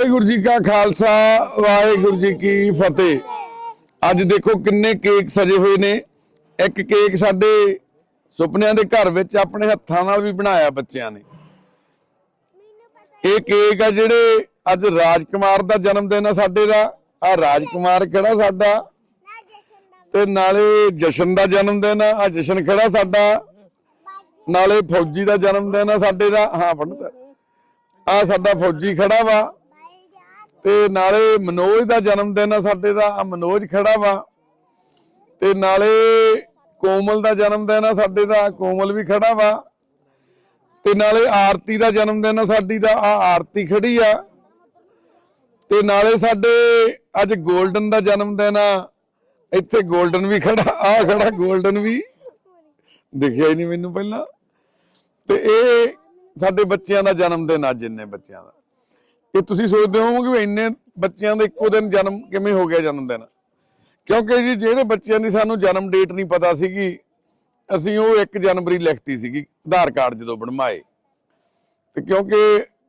ਵਾਹਿਗੁਰੂ ਜੀ ਕਾ ਖਾਲਸਾ, ਵਾਹਿਗੁਰੂ ਜੀ ਕੀ ਫਤਿਹ। ਅੱਜ ਦੇਖੋ ਕਿੰਨੇ ਕੇਕ ਸਜੇ ਹੋਏ ਨੇ। ਇੱਕ ਕੇਕ ਸਾਡੇ ਸੁਪਨਿਆਂ ਦੇ ਘਰ ਵਿੱਚ ਆਪਣੇ ਹੱਥਾਂ ਨਾਲ ਵੀ ਬਣਾਇਆ ਬੱਚਿਆਂ ਨੇ। ਇਹ ਕੇਕ ਆ ਜਿਹੜੇ ਅੱਜ ਰਾਜਕੁਮਾਰ ਦਾ ਜਨਮ ਦਿਨ ਆ ਸਾਡੇ ਦਾ। ਆ ਰਾਜਕੁਮਾਰ ਕਿਹੜਾ ਸਾਡਾ? ਤੇ ਨਾਲੇ ਜਸ਼ਨ ਦਾ ਜਨਮ ਦਿਨ ਆ। ਜਸ਼ਨ ਖੜਾ ਸਾਡਾ? ਨਾਲੇ ਫੌਜੀ ਦਾ ਜਨਮ ਦਿਨ ਆ ਸਾਡੇ ਦਾ। ਹਾਂ ਪੜਦਾ ਆ ਸਾਡਾ ਫੌਜੀ ਖੜਾ ਵਾ। ਤੇ ਨਾਲੇ ਮਨੋਜ ਦਾ ਜਨਮ ਦਿਨ ਆ ਸਾਡੇ ਦਾ ਆ ਮਨੋਜ ਖੜਾ ਵਾ। ਤੇ ਨਾਲੇ ਕੋਮਲ ਦਾ ਜਨਮ ਦਿਨ ਆ ਸਾਡੇ ਦਾ, ਕੋਮਲ ਵੀ ਖੜਾ ਵਾ। ਤੇ ਨਾਲੇ ਆਰਤੀ ਦਾ ਜਨਮ ਦਿਨ ਆ ਸਾਡੀ ਦਾ ਆ ਆਰਤੀ ਖੜੀ ਆ। ਤੇ ਨਾਲੇ ਸਾਡੇ ਅੱਜ 골ਡਨ ਦਾ ਜਨਮ ਦਿਨ ਆ। ਇੱਥੇ 골ਡਨ ਵੀ ਖੜਾ ਆ ਖੜਾ 골ਡਨ ਵੀ। ਦਿਖਿਆ ਹੀ ਨਹੀਂ ਮੈਨੂੰ ਪਹਿਲਾਂ। ਤੇ ਇਹ ਸਾਡੇ ਬੱਚਿਆਂ ਦਾ ਜਨਮ ਦਿਨ ਆ, ਜਿੰਨੇ ਬੱਚਿਆਂ ਦਾ। ਇਹ ਤੁਸੀਂ ਸੋਚਦੇ ਹੋਵੋਗੇ ਵੀ ਇੰਨੇ ਬੱਚਿਆਂ ਦਾ ਇੱਕੋ ਦਿਨ ਜਨਮ ਕਿਵੇਂ ਹੋ ਗਿਆ ਜਨਮ ਦਿਨ? ਕਿਉਂਕਿ ਜੀ ਜਿਹੜੇ ਬੱਚਿਆਂ ਦੀ ਸਾਨੂੰ ਜਨਮ ਡੇਟ ਨਹੀਂ ਪਤਾ ਸੀਗੀ, ਅਸੀਂ ਉਹ 1 ਜਨਵਰੀ ਲਿਖਤੀ ਸੀਗੀ, ਆਧਾਰ ਕਾਰਡ ਜਦੋਂ ਬਣਵਾਏ। ਤੇ ਕਿਉਂਕਿ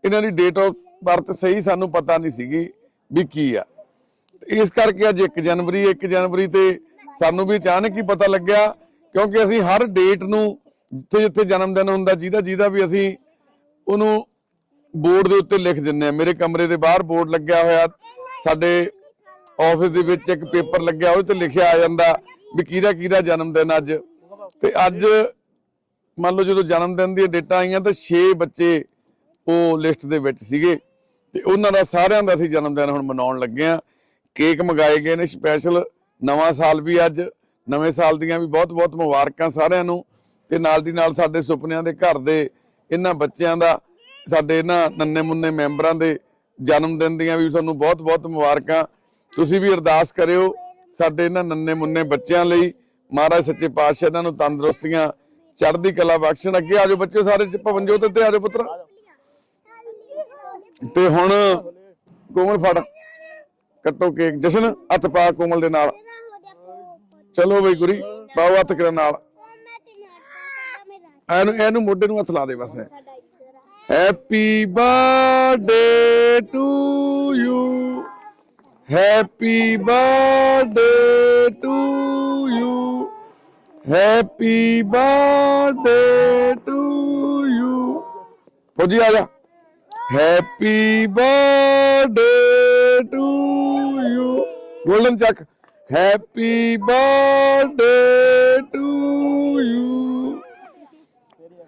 ਇਹਨਾਂ ਦੀ ਡੇਟ ਆਫ ਬਰਥ ਸਹੀ ਸਾਨੂੰ ਪਤਾ ਨਹੀਂ ਸੀਗੀ ਵੀ ਕੀ ਆ। ਤੇ ਇਸ ਕਰਕੇ ਅੱਜ 1 ਜਨਵਰੀ 1 ਜਨਵਰੀ ਤੇ ਸਾਨੂੰ ਵੀ ਅਚਾਨਕ ਹੀ ਪਤਾ ਲੱਗਿਆ, ਕਿਉਂਕਿ ਅਸੀਂ ਹਰ ਡੇਟ ਨੂੰ ਜਿੱਥੇ ਜਿੱਥੇ ਜਨਮ ਦਿਨ ਹੁੰਦਾ ਜਿਹਦਾ ਜਿਹਦਾ ਵੀ ਅਸੀਂ ਉਹਨੂੰ ਬੋਰਡ ਦੇ ਉੱਤੇ ਲਿਖ ਦਿੰਨੇ ਆ ਮੇਰੇ ਕਮਰੇ ਦੇ ਬਾਹਰ ਬੋਰਡ ਲੱਗਿਆ ਹੋਇਆ। ਸਾਡੇ ਆਫਿਸ ਦੇ ਵਿੱਚ ਇੱਕ ਪੇਪਰ ਲੱਗਿਆ ਉਹ ਤੇ ਲਿਖਿਆ ਆ ਜਾਂਦਾ ਵੀ ਕਿਹਦਾ ਕਿਹਦਾ ਜਨਮ ਦਿਨ ਅੱਜ। ਤੇ ਅੱਜ ਮੰਨ ਲਓ ਜਦੋਂ ਜਨਮ ਦਿਨ ਦੀਆਂ ਡੇਟਾਂ ਆਈਆਂ ਤਾਂ 6 ਬੱਚੇ ਉਹ ਲਿਸਟ ਦੇ ਵਿੱਚ ਸੀਗੇ। ਤੇ ਉਹਨਾਂ ਦਾ ਸਾਰਿਆਂ ਦਾ ਅਸੀਂ ਜਨਮ ਦਿਨ ਹੁਣ ਮਨਾਉਣ ਲੱਗੇ ਆ ਕੇਕ ਮੰਗਾਏ ਗਏ ਨੇ ਸਪੈਸ਼ਲ ਨਵਾਂ ਸਾਲ ਵੀ ਅੱਜ, ਨਵੇਂ ਸਾਲ ਦੀਆਂ ਵੀ ਬਹੁਤ-ਬਹੁਤ ਮੁਬਾਰਕਾਂ ਸਾਰਿਆਂ ਨੂੰ। ਤੇ ਨਾਲ ਦੀ ਨਾਲ ਸਾਡੇ ਸੁਪਨਿਆਂ ਦੇ ਘਰ ਦੇ ਇਹਨਾਂ ਬੱਚਿਆਂ ਦਾ ਸਾਡੇ ਇਹਨਾਂ ਨੰਨੇ ਮੁੰਨੇ ਮੈਂਬਰਾਂ ਦੇ ਜਨਮ ਦਿਨ ਦੀਆਂ ਵੀ ਤੁਹਾਨੂੰ ਬਹੁਤ-ਬਹੁਤ ਮੁਬਾਰਕਾਂ। ਤੁਸੀਂ ਵੀ ਅਰਦਾਸ ਕਰਿਓ ਸਾਡੇ ਇਹਨਾਂ ਨੰਨੇ ਮੁੰਨੇ ਬੱਚਿਆਂ ਲਈ। ਮਹਾਰਾਜ ਸੱਚੇ ਪਾਤਸ਼ਾਹ ਇਹਨਾਂ ਨੂੰ ਤੰਦਰੁਸਤੀਆਂ ਚੜ੍ਹਦੀ ਕਲਾ ਬਖਸ਼ਣ। ਅੱਗੇ ਆਜੋ ਬੱਚਿਓ ਸਾਰੇ ਭਵਨਜੋਤ ਤੇ ਤੇ ਆਜੋ ਪੁੱਤਰ। ਤੇ ਹੁਣ ਕੋਮਲ ਫੜ। ਕੱਟੋ ਕੇਕ। ਜਸ਼ਨ ਹੱਥ ਪਾ ਕੋਮਲ ਦੇ ਨਾਲ। ਚਲੋ ਬਈ ਗੁਰੀ ਪਾਓ ਹੱਥ ਕਰਨ ਨਾਲ। ਇਹਨੂੰ ਇਹਨੂੰ ਮੋਢੇ ਨੂੰ ਹੱਥ ਲਾ ਦੇ ਬਸ। Happy birthday to you happy birthday to you happy birthday to you ਫੌਜੀ ਆ ਜਾ happy birthday to you golden ਚੱਕ happy birthday to you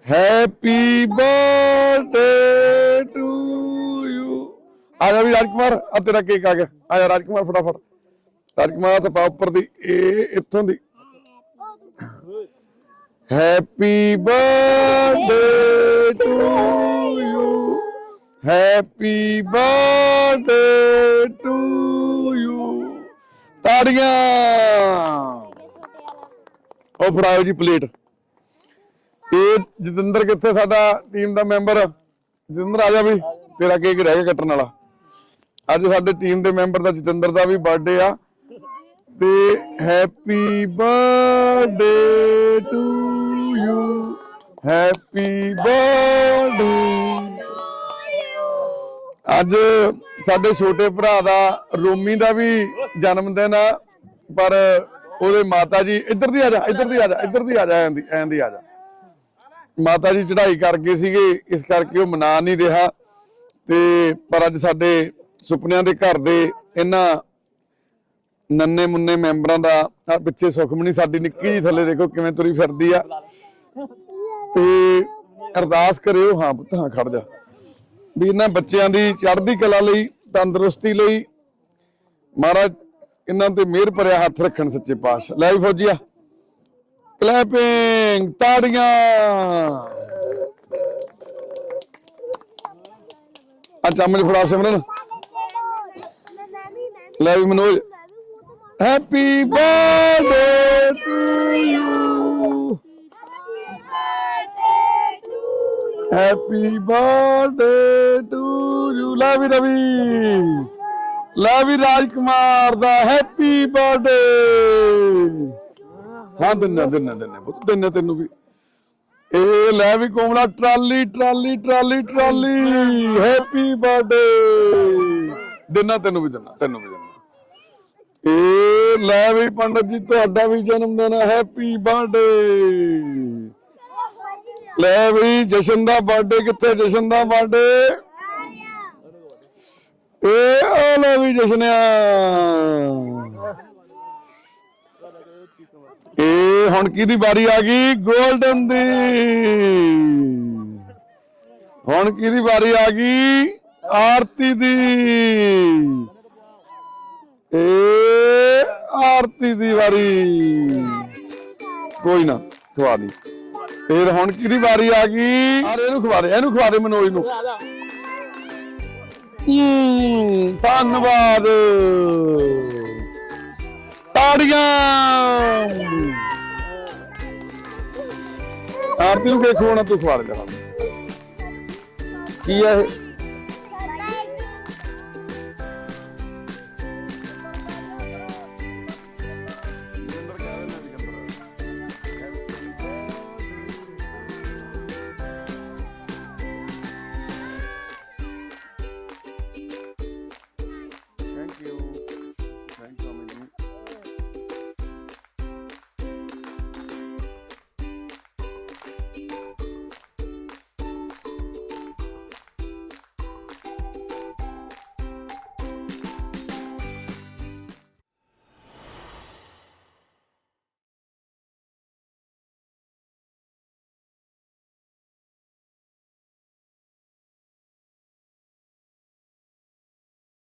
happy birthday to you ਆ ਜਾ ਵੀ ਰਾਜਕੁਮਾਰ, ਆ ਤੇਰਾ ਕੇਕ ਆ ਗਿਆ। ਆ ਜਾ ਰਾਜਕੁਮਾਰ ਫਟਾਫਟ। ਰਾਜਕੁਮਾਰ ਤੇ ਪਾ ਉੱਪਰ ਦੀ, ਇਹ ਇੱਥੋਂ ਦੀ। Happy birthday to you happy birthday to you ਤਾੜੀਆਂ। ਉਹ ਫੜਾਓ ਜੀ ਪਲੇਟ ਇਹ ਜਤਿੰਦਰ ਕਿੱਥੇ ਸਾਡਾ ਟੀਮ ਦਾ ਮੈਂਬਰ ਜਤਿੰਦਰ ਆ ਜਾ ਵੀ, ਤੇਰਾ ਕੇਕ ਰਹਿ ਗਿਆ ਕੱਟਣ ਵਾਲਾ। ਅੱਜ ਸਾਡੇ ਟੀਮ ਦੇ ਮੈਂਬਰ ਦਾ ਜਤਿੰਦਰ ਦਾ ਵੀ ਬਰਥਡੇ ਆ। ਤੇ happy birthday to you happy birthday ਅੱਜ ਸਾਡੇ ਛੋਟੇ ਭਰਾ ਦਾ ਰੋਮੀ ਦਾ ਵੀ ਜਨਮ ਦਿਨ ਆ, ਪਰ ਉਹਦੇ ਮਾਤਾ ਜੀ, ਇੱਧਰ ਦੀ ਆ ਜਾ, ਇੱਧਰ ਦੀ ਆ ਜਾ, ਇੱਧਰ ਦੀ ਆ ਜਾ ਐਂਦੀ ਐਂਦੀ ਆ ਜਾ। ਮਾਤਾ ਜੀ ਚੜ੍ਹਾਈ ਕਰ ਗਏ ਸੀਗੇ, ਇਸ ਕਰਕੇ ਉਹ ਮਨਾ ਨਹੀਂ ਰਿਹਾ। ਤੇ ਪਰ ਅੱਜ ਸਾਡੇ ਸੁਪਨਿਆਂ ਦੇ ਘਰ ਦੇ ਇਹਨਾਂ ਨੰਨੇ ਮੁੰਨੇ ਮੈਂਬਰਾਂ ਦਾ ਆਹ ਪਿੱਛੇ ਸੁਖਮਣੀ ਸਾਡੀ ਨਿੱਕੀ ਜੀ ਥੱਲੇ ਦੇਖੋ ਕਿਵੇਂ ਤੁਰੀ ਫਿਰਦੀ ਆ। ਤੇ ਅਰਦਾਸ ਕਰਿਓ, ਹਾਂ ਪੁੱਤ, ਹਾਂ ਖੜ ਜਾ। ਵੀ ਇਹਨਾਂ ਬੱਚਿਆਂ ਦੀ ਚੜ੍ਹਦੀ ਕਲਾ ਲਈ, ਤੰਦਰੁਸਤੀ ਲਈ, ਮਹਾਰਾਜ ਇਹਨਾਂ ਤੇ ਮਿਹਰ ਭਰਿਆ ਹੱਥ ਰੱਖਣ ਸੱਚੇ ਪਾਤਸ਼ਾਹ। ਲੈ ਵੀ ਫੌਜੀਆ। ਕਲੈਪਿੰਗ ਤਾੜੀਆਂ। ਆ ਚਮਚ ਫੜਾ ਸਿਮਰਨ ਲੈ ਵੀ Manoj. Happy birthday to you happy birthday to you ਲੈ ਵੀ ਰਵੀ। ਲੈ ਵੀ ਰਾਜਕੁਮਾਰ ਦਾ ਹੈਪੀ ਬਰਥਡੇ ਹਾਂ ਦਿੰਨਾ ਦਿੰਨਾ ਦਿੰਨਾ ਪੁੱਤ ਦਿੰਨਾ ਤੈਨੂੰ ਵੀ। ਇਹ ਲੈ ਵੀ Komala, trolley trolley trolley trolley. Happy birthday ਦਿਨਾ ਤੈਨੂੰ ਵੀ ਦਿਨਾ, ਤੈਨੂੰ ਵੀ ਦਿਨਾ। ਇਹ ਲੈ ਵੀ ਪੰਡਤ ਜੀ, ਤੁਹਾਡਾ ਵੀ ਜਨਮ ਦਿਨ ਹੈਪੀ ਬਰਥਡੇ ਲੈ ਵੀ ਜਸ਼ਨ ਦਾ ਬਰਥਡੇ ਕਿੱਥੇ ਜਸ਼ਨ ਦਾ ਬਰਥਡੇ ਇਹ ਆ ਲੈ ਵੀ ਜਸ਼ਨਿਆ ਇਹ ਹੁਣ ਕਿਹਦੀ ਵਾਰੀ ਆ ਗਈ? 골ਡਨ ਦੀ। ਹੁਣ ਕਿਹਦੀ ਵਾਰੀ ਆ ਗਈ? ਆਰਤੀ ਦੀ। ਇਹ ਆਰਤੀ ਦੀ ਵਾਰੀ। ਕੋਈ ਨਾ, ਖਵਾ ਲਈ। ਫਿਰ ਹੁਣ ਕਿਹਦੀ ਵਾਰੀ ਆ ਗਈ? ਅਰੇ ਇਹਨੂੰ ਖਵਾ ਦੇ, ਇਹਨੂੰ ਖਵਾ ਦੇ ਮਨੋਜ ਨੂੰ। ਧੰਨਵਾਦ। ਤਾੜੀਆਂ ਆਰਤੀ ਨੂੰ ਦੇਖੋ ਖਵਾਉਣਾ ਤੂੰ ਖਵਾ ਦੇ ਜਰਾ ਕੀ ਹੈ ਇਹ?